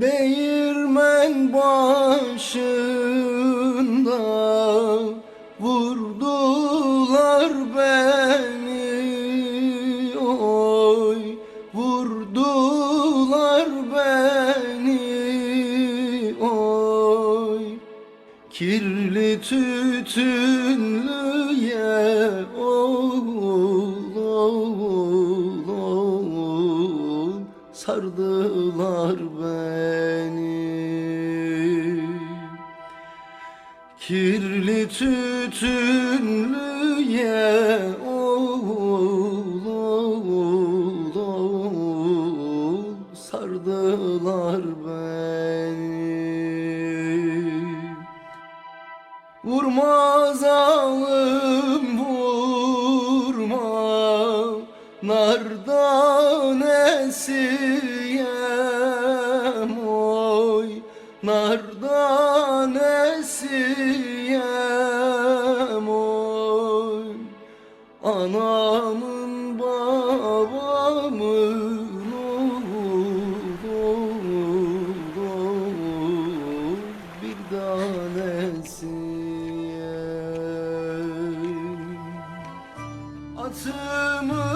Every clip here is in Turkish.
Değirmen başında vurdular beni. Oy vurdular beni. Oy kirli tütünlüye sardılar beni. Kirli tütünlüye oğul oğul oğul sardılar beni. Vurma zalim vurma Nardan esiyem tanesiyem oy. Anamın babamın Atımın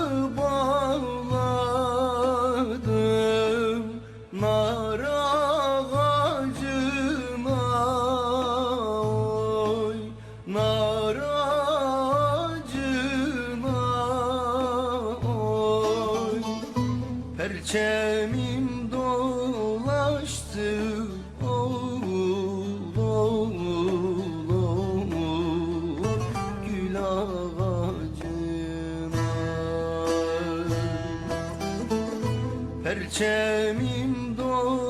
Perçemim dolaştı oğul oğul oğul gül ağacına. Perçemim dolaştı.